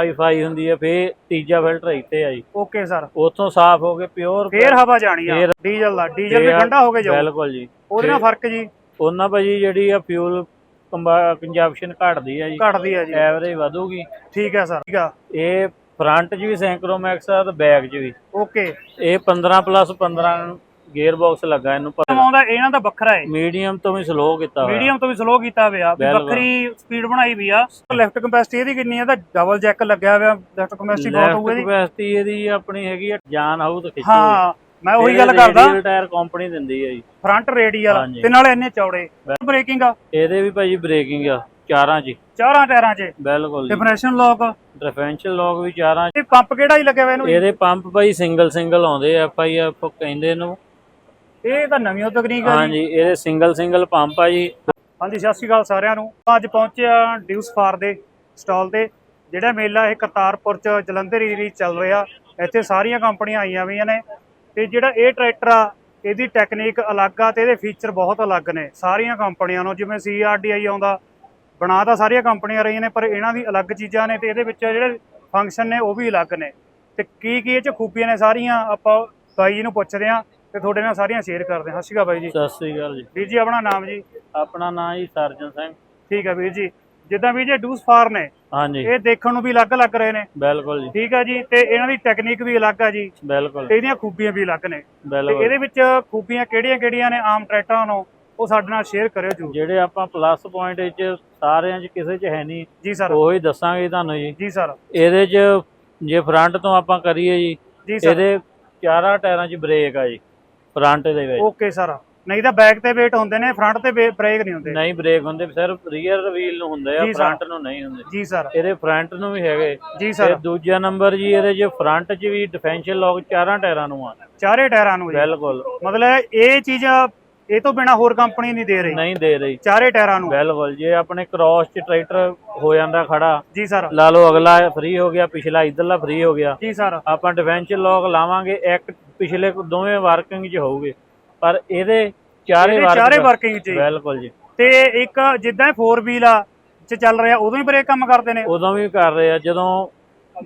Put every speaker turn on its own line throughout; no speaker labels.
Wifi ਹੁੰਦੀ ਹੈ ਫੇਰ ਤੀਜਾ ਫਿਲਟਰ ਇੱਥੇ ਆ ਜੀ।
Okay sir.
ਉੱਥੋਂ ਸਾਫ਼ ਹੋ ਕੇ ਪਿਓਰ
ਫੇਰ ਹਵਾ ਜਾਣੀ ਆ
ਫੇਰ-
ਡੀਜ਼ਲ ਦਾ। ਡੀਜ਼ਲ ਵੀ ਠੰਡਾ ਹੋ ਕੇ ਜਾਊ।
ਬਿਲਕੁਲ ਜੀ।
ਉਹਦੇ ਨਾਲ ਫ਼ਰਕ ਜੀ?
ਉਹਨਾਂ ਭਾਜੀ ਜਿਹੜੀ ਆ ਫਿਊਲ ਕੰਜੰਪਸ਼ਨ ਘਟਦੀ ਆ ਜੀ।
ਘਟਦੀ ਆ ਜੀ।
ਐਵਰੇਜ ਵਧੂਗੀ।
ਠੀਕ ਹੈ ਸਰ। ਠੀਕ ਆ।
ਇਹ ਫਰੰਟ 'ਚ ਵੀ ਸੈਂਕਰੋਮੈਕਸ ਆ ਤੇ ਬੈਕ 'ਚ ਵੀ।
ਓਕੇ।
ਇਹ 15 ਪਲੱਸ 15 ਗੇਅਰ ਬਾਕਸ ਲੱਗਾ ਇਹਨੂੰ ਪਰ
ਆਉਂਦਾ ਇਹਨਾਂ ਦਾ ਵੱਖਰਾ ਹੈ
ਮੀਡੀਅਮ ਤੋਂ ਵੀ ਸਲੋ ਕੀਤਾ ਹੋਇਆ।
ਮੀਡੀਅਮ ਤੋਂ ਵੀ ਸਲੋ ਕੀਤਾ ਹੋਇਆ। ਵੱਖਰੀ ਸਪੀਡ ਬਣਾਈ ਵੀ ਆ। ਲੈਫਟ ਕੈਪੈਸਿਟੀ ਇਹਦੀ ਕਿੰਨੀ ਆ? ਤਾਂ ਡਬਲ ਜੈਕ ਲੱਗਿਆ ਹੋਇਆ। ਲੈਫਟ ਕੈਪੈਸਿਟੀ ਬਹੁਤ ਹੋਊਗੀ ਇਹਦੀ।
ਕਪੈਸਿਟੀ ਇਹਦੀ ਆਪਣੀ ਹੈਗੀ ਆ ਜਾਨ ਹਾਊ ਤੇ ਖਿੱਚੋ
ਹਾਂ ਮੈਂ ਉਹੀ ਗੱਲ ਕਰਦਾ।
ਟਾਇਰ ਕੰਪਨੀ ਦਿੰਦੀ ਹੈ ਜੀ।
Front radial. ਤੇ ਨਾਲੇ ਇੰਨੇ ਚੌੜੇ। ਬ੍ਰੇਕਿੰਗ ਆ।
ਇਹਦੇ ਵੀ ਭਾਜੀ ਬ੍ਰੇਕਿੰਗ ਆ ਚਾਰਾਂ 'ਚ।
ਚਾਰਾਂ ਟਾਇਰਾਂ 'ਚ।
ਬਿਲਕੁਲ ਜੀ।
ਡਿਫਰੈਂਸ਼ਨ ਲੋਕ
ਡਿਫਰੈਂਸ਼ੀਅਲ ਲੌਕ ਵੀ ਚਾਰਾਂ 'ਚ।
ਇਹ ਪੰਪ ਕਿਹੜਾ ਹੀ ਲੱਗਿਆ ਹੋਇਆ ਇਹਨੂੰ?
ਇਹਦੇ ਪੰਪ ਭਾਈ ਸਿੰਗਲ ਸਿੰਗਲ ਆਉਂਦੇ ਐਫ ਆਈ ਐਫ ਕਹਿੰਦੇ ਇਹਨੂੰ।
ਇਹ ਤਾਂ ਨਵੀਂ ਤਕਨੀਕ ਜੀ।
ਹਾਂਜੀ ਇਹਦੇ ਸਿੰਗਲ ਸਿੰਗਲ ਪੰਪ ਆ ਜੀ।
ਹਾਂਜੀ ਸਤਿ ਸ਼੍ਰੀ ਅਕਾਲ ਸਾਰਿਆਂ ਨੂੰ। ਅੱਜ ਪਹੁੰਚਿਆ ਡਿਊਸ ਫਾਰ ਦੇ ਸਟਾਲ ਤੇ ਜਿਹੜਾ ਮੇਲਾ ਇਹ ਕਰਤਾਰਪੁਰ ਚ ਜਲੰਧਰ ਏਰੀਆ ਚੱਲ ਰਿਹਾ। ਇੱਥੇ ਸਾਰੀਆਂ ਕੰਪਨੀਆਂ ਆਈਆਂ ਹੋਈਆਂ ਨੇ। ਤੇ ਜਿਹੜਾ ਇਹ ਟਰੈਕਟਰ ਆ ਇਹਦੀ ਟੈਕਨੀਕ ਅਲੱਗ ਆ ਤੇ ਇਹਦੇ ਫੀਚਰ ਬਹੁਤ ਅਲੱਗ ਨੇ। ਸਾਰੀਆਂ ਕੰਪਨੀਆਂ ਨੂੰ ਜਿਵੇਂ CRDI ਆਉਂਦਾ ਬਣਾ ਤਾਂ ਸਾਰੀਆਂ ਕੰਪਨੀਆਂ ਰਹੀਆਂ ਨੇ ਪਰ ਇਹਨਾਂ ਦੀ ਅਲੱਗ ਚੀਜ਼ਾਂ ਨੇ ਤੇ ਇਹਦੇ ਵਿੱਚ ਜਿਹੜੇ ਫੰਕਸ਼ਨ ਨੇ ਉਹ ਵੀ ਅਲੱਗ ਨੇ। ਤੇ ਕੀ ਕੀ ਇਹ ਚ ਖੂਬੀਆਂ ਨੇ ਸਾਰੀਆਂ ਆਪਾਂ ਬਾਈ ਜੀ ਨੂੰ ਪੁੱਛਦੇ ਆ ਤੇ ਤੁਹਾਡੇ ਨਾਲ ਸਾਰੀਆਂ ਸ਼ੇਅਰ ਕਰਦੇ ਹਾਂ। ਸਤਿ ਸ਼੍ਰੀ ਅਕਾਲ ਬਾਈ ਜੀ।
ਸਤਿ ਸ੍ਰੀ ਅਕਾਲ ਜੀ।
ਵੀਰ ਜੀ ਆਪਣਾ ਨਾਮ ਜੀ?
ਆਪਣਾ ਨਾਮ ਜੀ ਸਰਜਨ ਸਿੰਘ।
ਠੀਕ ਹੈ ਵੀਰ ਜੀ। ਜਿੱਦਾਂ ਵੀਰ ਜੀ ਡੂਸ ਫਾਰ ਨੇ।
ਹਾਂਜੀ।
ਇਹ ਦੇਖਣ ਨੂੰ ਵੀ ਅਲੱਗ ਲੱਗ ਰਹੇ ਨੇ।
ਬਿਲਕੁਲ ਜੀ।
ਠੀਕ ਹੈ ਜੀ ਤੇ ਇਹਨਾਂ ਦੀ ਟੈਕਨੀਕ ਵੀ ਅਲੱਗ ਆ ਜੀ।
ਬਿਲਕੁਲ।
ਤੇ ਇਹਦੀਆਂ ਖੂਬੀਆਂ ਵੀ ਅਲੱਗ ਨੇ। ਤੇ
ਬਿਲਕੁਲ।
ਇਹਦੇ ਵਿੱਚ ਖੂਬੀਆਂ ਕਿਹੜੀਆਂ-ਕਿਹੜੀਆਂ ਨੇ? ਆਮ ਟਰੈਕਟਰਾਂ ਨੂੰ ਉਹ ਸਾਡੇ ਨਾਲ ਸ਼ੇਅਰ ਕਰਿਓ ਜਰੂਰ।
ਜਿਹੜੇ ਆਪਾਂ ਪਲੱਸ ਪੁਆਇੰਟ ਵਿੱਚ ਸਾਰਿਆਂ 'ਚ ਕਿਸੇ 'ਚ ਹੈ ਨਹੀਂ
ਜੀ ਸਰ
ਉਹੀ ਦੱਸਾਂਗੇ ਤੁਹਾਨੂੰ ਜੀ।
ਜੀ ਸਰ
ਇਹਦੇ 'ਚ ਜੇ ਫਰੰਟ ਤੋਂ ਆਪਾਂ ਕਰੀਏ ਜੀ
ਜੀ ਸਰ
ਇਹਦੇ ਚਾਰਾਂ ਟਾਇਰਾਂ 'ਚ ਬ੍ਰੇਕ ਆ ਜੀ। ਫਰੰਟ ਦੇ ਵਿੱਚ।
ਓਕੇ ਸਰ ਨਹੀਂ ਤਾਂ ਬੈਕ ਤੇ ਵੇਟ ਹੁੰਦੇ ਨੇ ਫਰੰਟ ਤੇ ਬ੍ਰੇਕ ਨਹੀਂ ਹੁੰਦੇ।
ਨਹੀਂ ਬ੍ਰੇਕ ਹੁੰਦੇ ਸਿਰਫ ਰੀਅਰ ਵੀਲ ਨੂੰ ਹੁੰਦੇ ਆ
ਜੀ।
ਫਰੰਟ ਨੂੰ ਨਹੀਂ ਹੁੰਦੇ।
ਜੀ ਸਰ
ਇਹਦੇ ਫਰੰਟ ਨੂੰ ਵੀ ਹੈਗੇ।
ਜੀ
ਤੇ
ਸਰ
ਦੂਜਾ ਨੰਬਰ ਜੀ ਇਹਦੇ 'ਚ ਫਰੰਟ 'ਚ ਵੀ ਡਿਫੈਂਸ਼ੀਅਲ ਲੌਕ ਚਾਰਾਂ ਟਾਇਰਾਂ ਨੂੰ ਆ।
ਚਾਰੇ ਟਾਇਰਾਂ ਨੂੰ ਜੀ।
ਬਿਲਕੁਲ।
ਮਤਲਬ ਇਹ ਚੀਜ਼ ਇਹ ਤੋਂ ਬਿਨਾ ਹੋਰ ਕੰਪਨੀ ਨਹੀਂ ਦੇ ਰਹੀ।
ਨਹੀਂ ਦੇ ਰਹੀ।
ਚਾਰੇ ਟਾਇਰਾਂ ਨੂੰ।
ਬਿਲਕੁਲ। ਜੇ ਆਪਣੇ ਕ੍ਰਾਸ 'ਚ ਟਰੈਕਟਰ ਹੋ ਜਾਂਦਾ ਖੜਾ
ਜੀ ਸਰ
ਲਾ ਲਓ ਅਗਲਾ ਫ੍ਰੀ ਹੋ ਗਿਆ ਪਿਛਲਾ ਇਧਰਲਾ ਫ੍ਰੀ ਹੋ ਗਿਆ।
ਜੀ ਸਰ
ਆਪਾਂ ਡਿਫੈਂਸ਼ੀਅਲ ਲੌਕ ਲਾਵਾਂਗੇ ਇੱਕ ਪਿਛਲੇ ਦੋਵੇਂ ਵਰਕਿੰਗ 'ਚ ਹੋਊਗੇ। ਪਰ ਇਹਦੇ ਚਾਰੇ
ਇਹਦੇ ਚਾਰੇ ਵਰਕਿੰਗ ਚ ਹੀ।
ਬਿਲਕੁਲ ਜੀ।
ਤੇ ਇੱਕ ਜਿੱਦਾਂ 4 ਵੀਲ ਆ ਚ ਚੱਲ ਰਿਹਾ ਉਦੋਂ ਹੀ ਬ੍ਰੇਕ ਕੰਮ ਕਰਦੇ ਨੇ?
ਉਦੋਂ ਵੀ ਕਰ ਰਹੇ ਆ। ਜਦੋਂ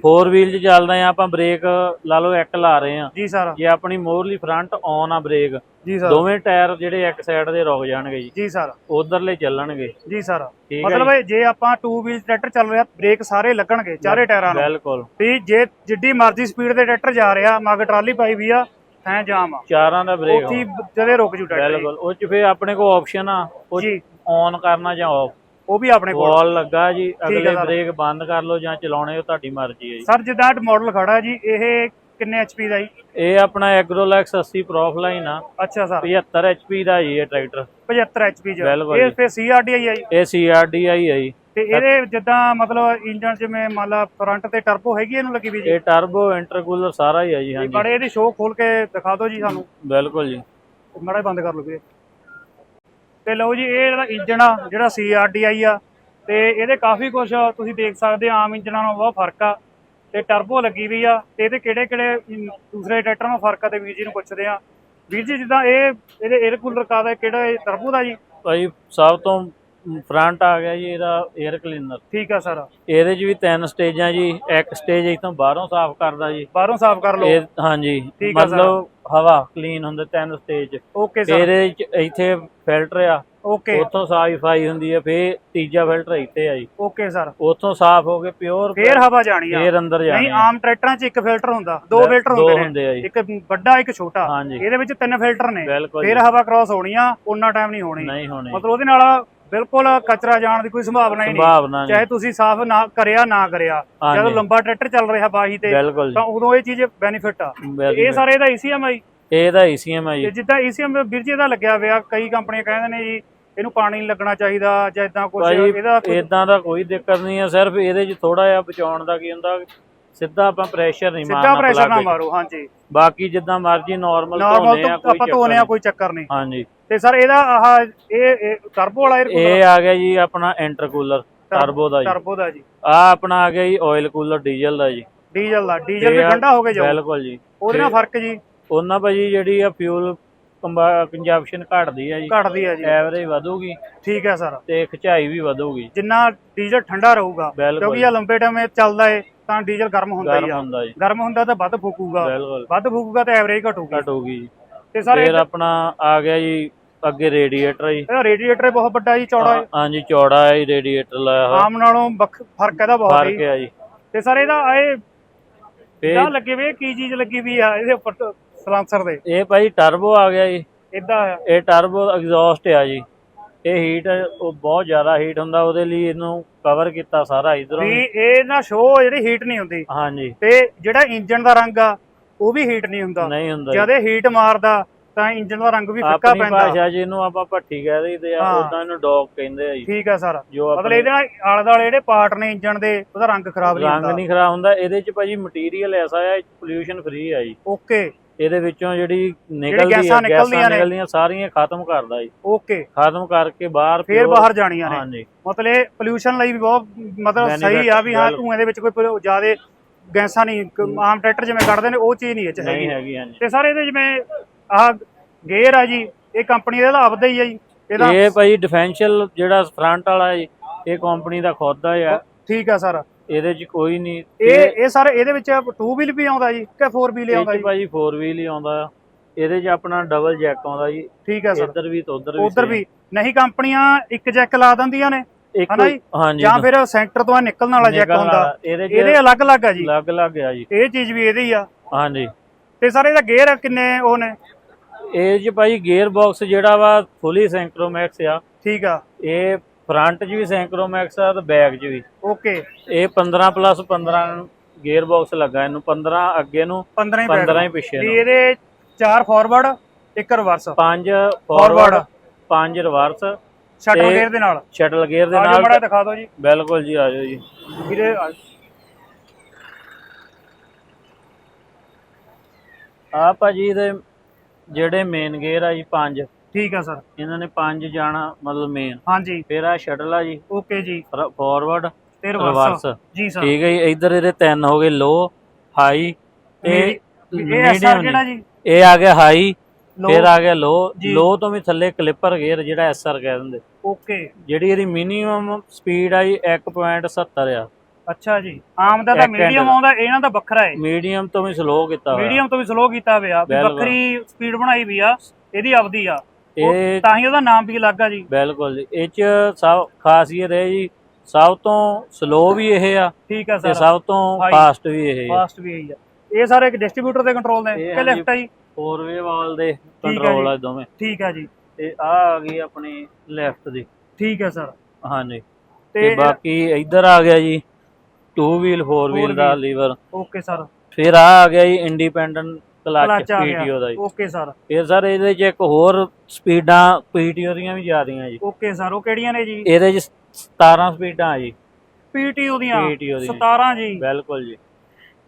4 ਵੀਲ 'ਚ ਚੱਲਦੇ ਆ ਆਪਾਂ ਬ੍ਰੇਕ ਲਾ ਲਓ ਇੱਕ ਲਾ ਰਹੇ ਆ।
ਜੀ ਸਰ
ਜੇ ਆਪਣੀ ਮੋਰਲੀ ਫਰੰਟ ਔਨ ਆ ਬ੍ਰੇਕ
ਜੀ ਸਰ
ਦੋਵੇਂ ਟਾਇਰ ਜਿਹੜੇ ਇੱਕ ਸਾਈਡ ਦੇ ਰੁਕ ਜਾਣਗੇ ਜੀ।
ਜੀ ਸਰ
ਉਧਰਲੇ ਚੱਲਣਗੇ।
ਜੀ ਸਰ
ਹੈ
ਮਤਲਬ ਜੇ ਆਪਾਂ 2 ਵੀਲ ਟਰੈਕਟਰ ਚੱਲ ਰਿਹਾ ਬ੍ਰੇਕ ਸਾਰੇ ਲੱਗਣਗੇ ਚਾਰੇ ਟਾਇਰਾਂ ਨੂੰ।
ਬਿਲਕੁਲ।
ਵੀ ਜੇ ਜਿੱਡੀ ਮਰਜ਼ੀ ਸਪੀਡ ਦੇ ਟਰੈਕਟਰ ਜਾ ਰਿਹਾ ਮਗ ਟਰਾਲੀ ਪਾਈ ਵੀ ਆ ਐ ਜਾਮ ਆ।
ਚਾਰਾਂ ਦਾ ਬ੍ਰੇਕ
ਉੱਥੇ ਹੀ ਜਦੇ ਰੁਕ ਜੂ ਟਰੈਕਟਰ
ਬਿਲਕੁਲ। ਉਹ 'ਚ ਫੇਰ ਆਪਣੇ ਕੋਲ ਆਪਸ਼ਨ ਆ ਉਹ
ਜੀ।
ਔਨ ਕਰਨਾ ਜਾਂ ਆਫ
ਉਹ ਵੀ ਆਪਣੇ ਕੋਲ।
ਵਾਲ ਲੱਗਾ ਜੀ ਅਗਲੇ। ਬ੍ਰੇਕ ਬੰਦ ਕਰ ਲਓ ਜਾਂ ਚਲਾਉਣੇ ਉਹ ਤੁਹਾਡੀ ਮਰਜ਼ੀ ਹੈ ਜੀ।
ਸਰ ਜਿੱਦਾਂ ਮਾਡਲ ਖੜਾ ਜੀ ਇਹ ਕਿੰਨੇ ਐਚਪੀ ਦਾ ਜੀ?
ਇਹ ਆਪਣਾ ਐਗਰੋਲੈਕਸ 80 ਪ੍ਰੋਫ ਲਾਈਨ ਆ।
ਅੱਛਾ ਸਰ।
75 ਐਚਪੀ ਦਾ ਜੀ ਇਹ ਟਰੈਕਟਰ
75 ਐਚਪੀ
ਬਿਲਕੁਲ
ਇਹ
ਜੀ।
ਫੇ ਸੀਆਰਡੀਆਈ ਆ ਜੀ?
ਇਹ ਸੀਆਰਡੀਆਈ ਹੈ ਜੀ।
ਤੇ ਇਹਦੇ ਜਿੱਦਾਂ ਮਤਲਬ ਇੰਜਨ ਜਿਵੇਂ ਮੰਨ ਲਾ ਫਰੰਟ ਤੇ ਟਰਬੋ ਹੈਗੀ ਇਹਨੂੰ ਲੱਗੀ ਵੀ ਜੀ?
ਇਹ ਟਰਬੋ ਇੰਟਰਕੂਲਰ ਸਾਰਾ ਹੀ ਹੈ ਜੀ ਹਾਂਜੀ।
ਬੜੇ ਇਹਦੀ ਸ਼ੋਅ ਖੋਲ ਕੇ ਦਿਖਾ ਦਿਓ ਜੀ ਸਾਨੂੰ।
ਬਿਲਕੁਲ ਜੀ।
ਮਾੜਾ ਬੰਦ ਕਰ ਲਓ ਵੀਰੇ। ਤੇ ਲਓ ਜੀ, ਇਹ ਜਿਹੜਾ ਇੰਜਨ ਆ, ਜਿਹੜਾ CRDI ਆ, ਤੇ ਇਹਦੇ ਕਾਫੀ ਕੁਝ ਤੁਸੀਂ ਦੇਖ ਸਕਦੇ ਆ, ਆਮ ਇੰਜਨਾਂ ਨਾਲੋਂ ਬਹੁਤ ਫ਼ਰਕ ਆ, ਤੇ ਟਰਬੋ ਲੱਗੀ ਵੀ ਆ, ਤੇ ਇਹਦੇ ਕਿਹੜੇ ਕਿਹੜੇ ਦੂਸਰੇ ਟਰੈਕਟਰ ਨਾਲ ਫ਼ਰਕ ਆ, ਤੇ ਵੀਰ ਜੀ ਨੂੰ ਪੁੱਛਦੇ ਆ। ਵੀਰ ਜੀ, ਜਿੱਦਾਂ ਇਹ, ਇਹਦੇ 에ਅਰ ਕੂਲਰ ਕਾਦਾ ਕਿਹੜਾ ਇਹ ਟਰਬੋ ਦਾ ਜੀ?
ਭਾਈ, ਸਭ ਤੋਂ ਫਰੰਟ ਆ ਗਿਆ ਜੀ ਇਹਦਾ 에ਅਰ ਕਲੀਨਰ
ਠੀਕ ਆ ਸਰ।
ਇਹਦੇ 'ਚ ਵੀ ਤਿੰਨ ਸਟੇਜਾਂ ਜੀ ਇੱਕ ਸਟੇਜ ਇਥੋਂ ਬਾਹਰੋਂ ਸਾਫ਼ ਕਰਦਾ ਜੀ।
ਬਾਹਰੋਂ ਸਾਫ਼ ਕਰ ਲਓ।
ਇਹ ਹਾਂਜੀ
ਠੀਕ ਆ ਸਰ।
ਮਤਲਬ ਹਵਾ ਕਲੀਨ ਹੁੰਦੇ ਤਿੰਨ ਸਟੇਜ
ਓਕੇ ਸਰ।
ਇਹਦੇ 'ਚ ਇੱਥੇ ਫਿਲਟਰ ਆ।
ਓਕੇ।
ਉੱਥੋਂ ਸਾਫਾਈ ਹੁੰਦੀ ਹੈ ਫੇਰ ਤੀਜਾ ਫਿਲਟਰ ਇੱਥੇ ਆ ਜੀ।
Okay sir.
ਉੱਥੋਂ ਸਾਫ਼ ਹੋ ਕੇ ਪਿਓਰ
ਫੇਰ ਹਵਾ ਜਾਣੀ ਆ।
ਫੇਰ ਅੰਦਰ
ਨਹੀਂ
ਜਾਣੀ ਆ।
ਆਮ ਟਰੈਕਟਰਾਂ 'ਚ ਇੱਕ ਫਿਲਟਰ ਹੁੰਦਾ। ਦੋ ਫਿਲਟਰ ਹੁੰਦੇ ਨੇ।
ਹੁੰਦੇ ਆ ਜੀ।
ਇੱਕ ਵੱਡਾ ਇੱਕ ਛੋਟਾ।
ਹਾਂਜੀ।
ਇਹਦੇ ਵਿੱਚ ਤਿੰਨ ਫਿਲਟਰ ਨੇ।
ਬਿਲਕੁਲ
ਫੇਰ ਹਵਾ ਕ੍ਰਾਸ ਹੋਣੀ ਆ ਉਹਨਾਂ ਟਾਈਮ ਨਹੀਂ ਹੋਣੀ।
ਨਹੀਂ ਹੋਣੇ।
ਮਤਲਬ ਉਹਦੇ ਨਾਲ ਬਿਲਕੁਲ ਕਚਰਾ ਜਾਣ ਦੀ ਕੋਈ ਸੰਭਾਵਨਾ ਹੀ ਨਹੀਂ।
ਸੰਭਾਵਨਾ ਨਹੀਂ।
ਚਾਹੇ ਤੁਸੀਂ ਸਾਫ਼ ਨਾ ਕਰਿਆ ਨਾ ਕਰਿਆ।
ਹਾਂਜੀ।
ਜਦੋਂ ਲੰਬਾ ਟਰੈਕਟਰ ਚੱਲ ਰਿਹਾ ਬਾਹੀ ਤੇ
ਬਿਲਕੁਲ
ਤਾਂ ਉਦੋਂ ਇਹ ਚੀਜ਼ ਬੈਨੀਫਿਟ ਆ। ਇਹ ਸਾਰੇ ਇਹਦਾ ਈਸੀਐਮ ਆਈ।
ਇਹਦਾ ਈਸੀਐਮ ਆ
ਤੇ
ਜੀ
ਜਿੱਦਾਂ ਈਸੀਐਮ ਵੀਰ ਜੀ ਦਾ ਲੱਗਿਆ ਹੋਇਆ ਕਈ ਕੰਪਨੀਆਂ ਕਹਿੰਦੇ ਨੇ ਜੀ ਇਹਨੂੰ ਪਾਣੀ ਨਹੀਂ ਲੱਗਣਾ ਚਾਹੀਦਾ ਜਾਂ ਇਦਾਂ ਕੁਝ
ਭਾਈ
ਇਹਦਾ
ਇਦਾਂ ਦਾ ਕੋਈ ਦਿੱਕਤ ਨਹੀਂ ਹੈ ਸਿਰਫ ਇਹਦੇ 'ਚ ਥੋੜਾ ਜਿਹਾ ਬਚਾਉਣ ਦਾ ਕੀ ਹੁੰਦਾ ਸਿੱਧਾ ਆਪਾਂ ਪ੍ਰੈਸ਼ਰ ਨਹੀਂ
ਸਿੱਧਾ
ਮਾਰਨਾ
ਪ੍ਰੈਸ਼ਰ ਨਾ
plug।
ਮਾਰੋ ਹਾਂਜੀ।
ਬਾਕੀ ਜਿੱਦਾਂ ਮਰਜ਼ੀ ਨਾਰਮਲ
ਨਾਰਮਲ
ਧੋਨੇ ਆ
ਤੋਂ ਆਪਾਂ ਧੋਨੇ। ਕੋਈ ਚੱਕਰ ਨਹੀਂ।
ਹਾਂਜੀ।
ਤੇ ਸਰ ਇਹਦਾ ਆਹ ਇਹ ਟਰਬੋ ਵਾਲਾ 에ਅਰ
ਇਹ ਆ ਗਿਆ ਜੀ ਆਪਣਾ ਇੰਟਰਕੂਲਰ ਟਰਬੋ ਦਾ ਜੀ।
ਟਰਬੋ ਦਾ ਜੀ।
ਆ ਆਪਣਾ ਆ ਗਿਆ ਜੀ ਆਇਲ ਕੂਲਰ ਡੀਜ਼ਲ ਦਾ ਜੀ।
ਡੀਜ਼ਲ ਦਾ। ਡੀਜ਼ਲ ਵੀ
ਆ-
ਠੰਡਾ ਹੋ ਕੇ ਜਾਊ
ਬਿਲਕੁਲ ਜੀ।
ਉਹਦੇ ਨਾਲ ਫ਼ਰਕ ਜੀ?
ਉਹਨਾਂ ਭਾਜੀ ਜਿਹੜੀ ਆ ਫਿਊਲ ਕੰਜਪਸ਼ਨ ਘਟਦੀ ਆ ਜੀ।
ਘਟਦੀ ਹੈ ਜੀ।
ਐਵਰੇਜ ਵਧੂਗੀ।
ਠੀਕ ਹੈ ਸਰ।
ਤੇ ਖਿਚਾਈ ਵੀ ਵਧੂਗੀ।
ਜਿੰਨਾ ਡੀਜ਼ਲ ਠੰਡਾ ਰਹੂਗਾ ਕਿਉਂਕਿ ਇਹ ਲੰਬੇ ਟਾਈਮ ਚੱਲਦਾ ਏ ਤਾਂ ਡੀਜ਼ਲ ਗਰਮ ਹੁੰਦਾ ਹੀ ਆ। ਗਰਮ ਹੁੰਦਾ ਤਾਂ ਵੱਧ ਫੂਕੂਗਾ। ਵੱਧ ਫੂਕੂਗਾ ਤਾਂ ਐਵਰੇਜ ਘਟੂਗੀ।
ਘਟੂਗੀ ਜੀ।
ਤੇ ਸਰ
ਫਿਰ ਆਪਣਾ ਆ ਗਿਆ ਜੀ ਅੱਗੇ ਰੇਡੀਏਟਰ ਜੀ।
ਇਹਦਾ ਰੇਡੀਏਟਰ ਬਹੁਤ ਵੱਡਾ ਜੀ ਚੌੜਾ ਹੈ
ਹਾਂਜੀ ਚੌੜਾ ਹੈ ਰੇਡੀਏਟਰ ਲਾਇਆ ਹੋਇਆ।
ਆਮ ਨਾਲੋਂ ਫ਼ਰਕ ਇਹਦਾ ਬਹੁਤ
ਫ਼ਰਕ
ਹੈ
ਹੈ ਜੀ।
ਤੇ ਸਰ ਇਹਦਾ ਇਹ ਕਿਆ ਲੱਗੇ ਵੇ ਕੀ ਚੀਜ਼ ਲੱਗੀ ਵੀ ਆ ਇਹਦੇ ਉੱਪਰ ਸਲਾਂਸਰ ਦੇ?
ਇਹ ਭਾਈ ਟਰਬੋ ਆ ਗਿਆ ਜੀ।
ਇਦਾਂ ਆ।
ਇਹ ਟਰਬੋ ਐਗਜ਼ੌਸਟ ਆ ਜੀ। ਇਹ ਹੀਟ ਉਹ ਬਹੁਤ ਜ਼ਿਆਦਾ ਹੀਟ ਹੁੰਦਾ ਉਹਦੇ ਲਈ ਇਹਨੂੰ ਕਵਰ ਕੀਤਾ ਸਾਰਾ ਇਧਰੋਂ।
ਵੀ ਇਹ ਨਾ ਸ਼ੋ ਜਿਹੜੀ ਹੀਟ ਨਹੀਂ ਹੁੰਦੀ।
ਹਾਂਜੀ।
ਤੇ ਜਿਹੜਾ ਇੰਜਨ ਦਾ ਰੰਗ ਆ ਉਹ ਵੀ ਹੀਟ ਨਹੀਂ ਹੁੰਦਾ।
ਨਹੀਂ ਹੁੰਦਾ ਜੀ।
ਜਦ ਇਹ ਹੀਟ ਮਾਰਦਾ ਤਾਂ ਇੰਜਨ ਦਾ ਰੰਗ ਵੀ ਫਿੱਕਾ
ਆਪਣੀ
ਪੈਂਦਾ।
ਭਾਸ਼ਾ ਜਿਹਨੂੰ ਆਪਾਂ ਭੱਠੀ ਕਹਿ ਦਈਦੇ ਆ। ਉਦਾਂ ਇਹਨੂੰ ਡੌਗ ਕਹਿੰਦੇ ਆ ਜੀ।
ਠੀਕ ਹੈ ਸਰ। ਮਤਲਬ
ਆਪਣੇ
ਇਹਦੇ ਨਾਲ ਆਲੇ ਦੁਆਲੇ ਜਿਹੜੇ ਪਾਰਟ ਨੇ ਇੰਜਨ ਦੇ ਉਹਦਾ ਰੰਗ ਖਰਾਬ ਨਹੀਂ
ਰੰਗ
ਹੁੰਦਾ।
ਨਹੀਂ ਖਰਾਬ ਹੁੰਦਾ। ਇਹਦੇ ਚ ਭਾਜੀ ਮਟੀਰੀਅਲ ਐਸਾ ਆ ਪੋਲਿਊਸ਼ਨ ਫ੍ਰੀ ਆ ਜੀ।
ਓਕੇ।
ਇਹਦੇ ਵਿੱਚੋਂ ਜਿਹੜੀ ਨਿਕਲਦੀ ਆ ਗੈਸਾਂ। ਨਿਕਲਦੀਆਂ ਸਾਰੀਆਂ ਖਤਮ ਕਰਦਾ ਜੀ।
ਓਕੇ।
ਖਤਮ ਕਰਕੇ ਬਾਹਰ
ਫੇਰ ਬਾਹਰ ਜਾਣੀਆਂ ਨੇ।
ਹਾਂਜੀ।
ਮਤਲਬ ਇਹ ਪੋਲਿਊਸ਼ਨ ਲਈ ਵੀ ਬਹੁਤ ਮਤਲਬ ਸਹੀ ਆ ਵੀ ਹਾਂ। ਧੂਏ ਦੇ ਵਿੱਚ ਕੋਈ ਜ਼ਿਆਦਾ ਗੈਸਾਂ ਨਹੀਂ ਕ- ਆਮ ਟਰੈਕਟਰ ਜਿਵੇਂ ਕੱਢਦੇ ਨੇ ਉਹ ਚੀਜ਼ ਨਹੀਂ ਇਹ ਚ
ਨਹੀਂ
ਹੈਗੀ।
ਹੈਗੀ ਹਾਂਜੀ।
ਤੇ ਸਰ ਇਹਦੇ ਜਿਵੇਂ ਆਹ ਗੇਅਰ ਆ ਜੀ ਇਹ ਕੰਪਨੀ ਦਾ ਆਪਦਾ ਹੀ ਆ ਜੀ। ਇਹਦਾ
ਇਹ ਭਾਈ ਡਿਫੈਂਸ਼ੀਅਲ ਜਿਹੜਾ ਫਰੰਟ ਵਾਲਾ ਹੈ ਇਹ ਕੰਪਨੀ ਦਾ ਖੁਦ ਦਾ ਆ।
ਠੀਕ ਆ ਸਰ।
ਇਹਦੇ ਚ ਕੋਈ ਨਹੀਂ।
ਇਹ ਇਹ ਸਰ ਇਹਦੇ ਵਿੱਚ 2 ਵੀਲ ਵੀ ਆਉਂਦਾ ਜੀ ਕਿ 4 ਵੀਲ ਆਉਂਦਾ ਜੀ?
ਭਾਜੀ 4 ਵੀਲ ਹੀ ਆਉਂਦਾ। ਇਹਦੇ ਚ ਆਪਣਾ ਡਬਲ ਜੈਕ ਆਉਂਦਾ ਜੀ।
ਠੀਕ ਆ ਸਰ।
ਇੱਧਰ ਵੀ ਤੇ ਉੱਧਰ ਵੀ
ਉਧਰ
same।
ਵੀ। ਨਹੀਂ ਕੰਪਨੀਆਂ ਇੱਕ ਜੈਕ ਲਾ ਦਿੰਦੀਆਂ ਨੇ
ਇੱਕ
ਹਨਾ ਜੀ?
ਹਾਂਜੀ
ਜਾਂ ਫਿਰ ਸੈਂਟਰ ਤੋਂ ਨਿਕਲਣ ਵਾਲਾ ਜੈਕ ਹੁੰਦਾ।
ਇਹਦੇ
ਅਲੱਗ-ਅਲੱਗ ਆ ਜੀ।
ਅਲੱਗ ਅਲੱਗ ਆ ਜੀ।
ਇਹ ਚੀਜ਼ ਵੀ ਇਹਦੀ ਆ।
ਹਾਂਜੀ।
ਤੇ ਸਰ ਇਹਦਾ ਗੇਅਰ ਕਿੰਨੇ ਉਹ ਨੇ?
ਇਹ ਚ ਭਾਈ ਗੇਅਰ ਬਾਕਸ ਜਿਹੜਾ ਵਾ ਫੁੱਲੀ ਸੈਂਕਰੋਮੈਕਸ ਆ।
ਠੀਕ ਆ।
ਇਹ ਫਰੰਟ 'ਚ ਵੀ ਸੈਂਕਰੋਮੈਕਸ ਆ ਤੇ ਬੈਕ 'ਚ ਵੀ।
ਓਕੇ।
ਇਹ 15 ਪਲੱਸ 15 ਗੇਅਰ ਬਾਕਸ ਲੱਗਾ ਇਹਨੂੰ 15 ਅੱਗੇ ਨੂੰ
15 ਹੀ
15 ਹੀ ਪਿੱਛੇ ਨੂੰ।
ਇਹਦੇ ਚਾਰ ਫਾਰਵਰਡ ਇੱਕ ਰਿਵਰਸ
ਪੰਜ ਫਾਰਵਰਡ ਪੰਜ ਰਿਵਰਸ
ਸ਼ਟਲ ਗੇਅਰ ਦੇ ਨਾਲ?
ਸ਼ਟਲ ਗੇਅਰ ਦੇ ਨਾਲ
ਬੜਾ ਦਿਖਾ ਦਿਓ ਜੀ।
ਬਿਲਕੁਲ ਜੀ ਆਜੋ ਜੀ।
ਵੀਰੇ
ਆ ਭਾਜੀ ਇਹਦੇ ਜਿਹੜੇ ਮੇਨ ਗੇਅਰ ਆ ਜੀ ਪੰਜ।
ਠੀਕ ਆ ਸਰ।
ਇਹਨਾਂ ਨੇ ਪੰਜ ਜਾਣਾ ਮਤਲਬ ਮੇਨ
ਹਾਂਜੀ।
ਫਿਰ ਆ ਸ਼ਟਲ ਆ ਜੀ।
ਓਕੇ ਜੀ।
ਫਾਰਵਰਡ
ਤੇ
ਰਿਵਰਸ
ਜੀ ਸਰ।
ਠੀਕ ਹੈ ਜੀ ਇੱਧਰ ਇਹਦੇ ਤਿੰਨ ਹੋ ਗਏ ਲੋ ਹਾਈ ਤੇ
ਇਹ ਕਿਹੜਾ। ਜੀ?
ਇਹ ਆ ਗਿਆ ਹਾਈ ਫਿਰ ਆ ਗਿਆ ਲੋ
ਜੀ।
ਲੋ ਤੋਂ ਵੀ ਥੱਲੇ ਕਲਿੱਪਰ ਗੇਅਰ ਜਿਹੜਾ ਐਸਆਰ ਕਹਿ ਦਿੰਦੇ।
ਓਕੇ।
ਜਿਹੜੀ ਇਹਦੀ ਮਿਨੀਮਮ ਸਪੀਡ ਆਈ 1.70 ਆ।
ਅੱਛਾ ਜੀ ਆਮ ਦਾ ਤਾਂ ਮੀਡੀਅਮ। ਆਉਂਦਾ ਇਹਨਾਂ ਦਾ ਵੱਖਰਾ ਹੈ।
ਮੀਡੀਅਮ ਤੋਂ ਵੀ ਸਲੋ ਕੀਤਾ ਹੋਇਆ।
ਮੀਡੀਅਮ ਤੋਂ ਵੀ ਸਲੋ ਕੀਤਾ ਹੋਇਆ। ਵੱਖਰੀ ਸਪੀਡ ਬਣਾਈ ਵੀ ਆ ਇਹਦੀ ਆਪਦੀ ਆ।
ਇਹ
ਤਾਂ ਹੀ ਉਹਦਾ ਨਾਮ ਵੀ ਅਲੱਗ ਆ ਜੀ।
ਬਿਲਕੁਲ ਜੀ ਇਹ ਚ ਸਭ ਖਾਸੀਅਤ ਹੈ ਜੀ ਸਭ ਤੋਂ ਸਲੋ ਵੀ ਇਹ ਆ
ਠੀਕ ਆ
ਤੇ
ਸਰ
ਸਭ ਤੋਂ। ਫਾਸਟ ਵੀ ਇਹ ਆ।
ਫਾਸਟ ਵੀ ਇਹੀ ਆ। ਇਹ ਸਾਰੇ ਇੱਕ ਡਿਸਟ੍ਰੀਬਿਊਟਰ ਦੇ ਕੰਟਰੋਲ ਨੇ ਕਿ। ਲੈਫਟ ਆ ਜੀ
ਫੋਰ ਵੇ ਵਾਲ ਦੇ ਕੰਟਰੋਲ
ਜੀ।
ਆ ਦੋਵੇਂ।
ਠੀਕ ਆ ਜੀ।
ਤੇ ਆ ਆ ਗਈ ਆਪਣੀ ਲੈਫਟ ਦੀ।
ਠੀਕ ਆ ਸਰ।
ਹਾਂਜੀ।
ਤੇ
ਤੇ ਬਾਕੀ ਇੱਧਰ ਆ ਗਿਆ ਜੀ 2 ਵੀਲ 4 ਵੀਲ ਦਾ। Lever
okay sir.
ਫਿਰ ਆ ਆ ਗਿਆ ਜੀ ਇੰਡੀਪੈਂਡੈਂਟ ਕਲਚ ਪੀਟੀਓ ਦਾ ਜੀ।
Okay sir.
ਫਿਰ ਸਰ ਇਹਦੇ 'ਚ ਇੱਕ ਹੋਰ ਸਪੀਡਾਂ ਪੀਟੀਓ ਦੀਆਂ ਵੀ ਜ਼ਿਆਦੀਆਂ ਜੀ।
ਓਕੇ ਸਰ ਉਹ ਕਿਹੜੀਆਂ ਨੇ ਜੀ?
ਇਹਦੇ 'ਚ 17 ਸਪੀਡਾਂ ਆ ਜੀ।
ਪੀਟੀਓ ਦੀਆਂ। 17 ਜੀ।
ਬਿਲਕੁਲ ਜੀ।